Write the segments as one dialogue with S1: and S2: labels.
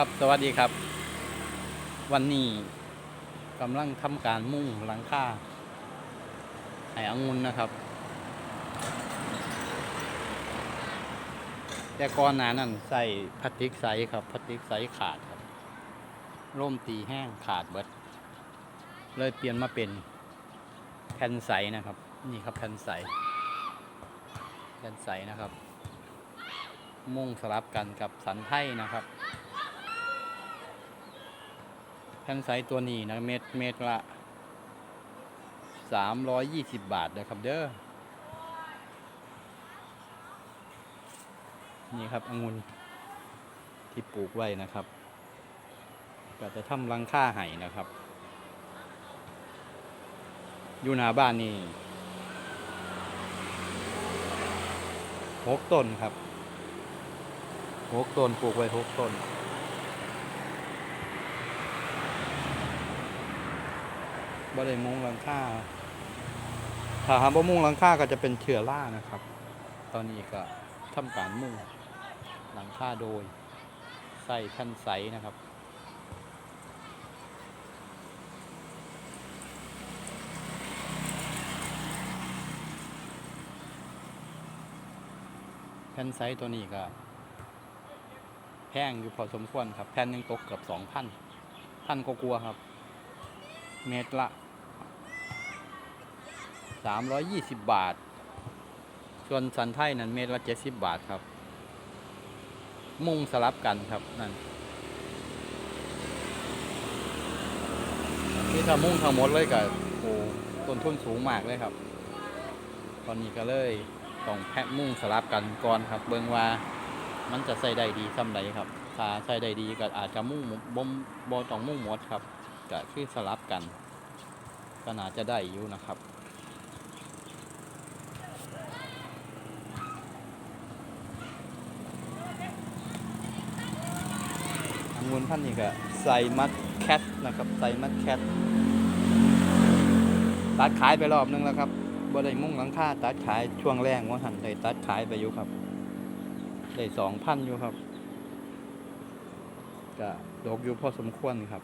S1: ครับสวัสดีครับ วันนี้กำลังทำการมุ่งหลังคาให้องุ่นนะครับ แต่ก่อนหนานั้นใส่พลาสติกใสครับพลาสติกใสขาดครับร่มตีแห้งขาดเบิด เลยเปลี่ยนมาเป็นแผ่นใสนะครับ นี่ครับแผ่นใสแผ่นใสนะครับ มุ่งสลับกันกับสันไทยนะครับ แผ่นใสตัวนี้นะเม็ดเม็ดละสามร้อยยี่สิบบาทนะครับเด้อ นี่ครับองุ่นที่ปลูกไว้นะครับก็จะทำรังค่าไห้นะครับ อยู่หน้าบ้านนี่หกต้นครับหกต้นปลูกไว้หกต้น บ่ได้มุงหลังคาถ้าหาบ่มุงหลังคาก็จะเป็นเชื้อรานะครับ ตอนนี้ก็ทำการมุงหลังคาโดยใส่แผ่นใสนะครับแผ่นไซส์ตัวนี้ก็แพงอยู่พอสมควรครับ แผ่นหนึงตกเกือบสองพันพันก็กลัวครับ เมตรละ สามร้อยยี่สิบบาท ส่วนสันไทยนั้นเมตรละเจ็ดสิบบาทครับ มุ่งสลับกันครับนั่นที่ถ้ามุ่งทั้งหมดเลยกับโอ้ต้นทุนสูงมากเลยครับ ตอนนี้ก็เลยต้องแพะมุ่งสลับกันก่อนครับ เบิ่งว่ามันจะใส่ได้ดีซ้ำใดครับถ้าใส่ได้ดีก็อาจจะมุ่งบ่มบ่ต้องมุ่งหมดครับก็คือสลับกันก็น่าจะได้อยู่นะครับ องุ่นพันธุ์นี้ก็ใส่มัดแคทนะครับใส่มัดแคทตัดขายไปรอบนึงแล้วครับบ่ได้มุ่งหลังค่าตัดขายช่วงแรกว่าหันได้ตัดขายไปอยู่ครับ ได้สองพันอยู่ครับก็ดอกอยู่พอสมควรครับ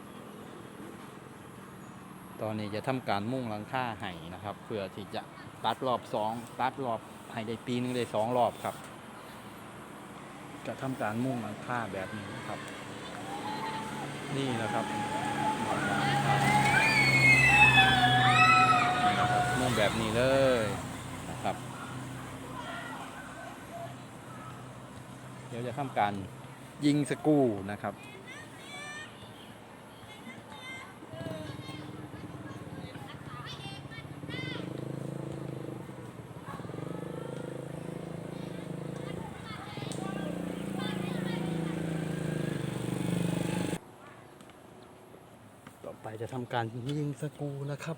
S1: ตอนนี้จะทำการมุ่งหลังค่าให้นะครับ เพื่อที่จะตัดรอบสองตัดรอบให้ได้ปีหนึงได้สองรอบครับ จะทำการมุ่งหลังค่าแบบนี้ครับ นี่นะครับนี่นะครับนุ่งแบบนี้เลยนะครับ เดี๋ยวจะทำการยิงสกูนะครับ ต่อไปจะทำ การยิงสกูนะครับ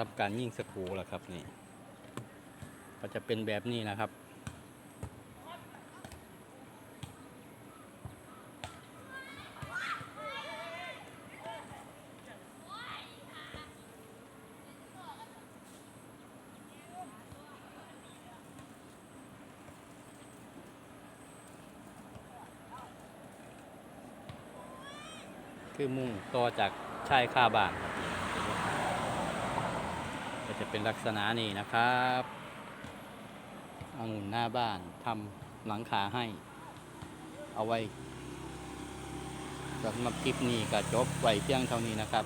S1: ทำการยิ่งสกรูแล้วครับนี่ ก็จะเป็นแบบนี้นะครับ คือมุ่งต่อจากชายคาบ้านครับ จะเป็นลักษณะนี้นะครับองุ่นหน้าบ้านทำหลังคาให้ เอาไว้สำหรับคลิปนี้ก็จบไว้เพียงเท่านี้นะครับ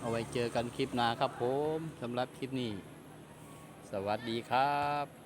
S1: เอาไว้เจอกันคลิปหน้าครับผมสำหรับคลิปนี้ สวัสดีครับ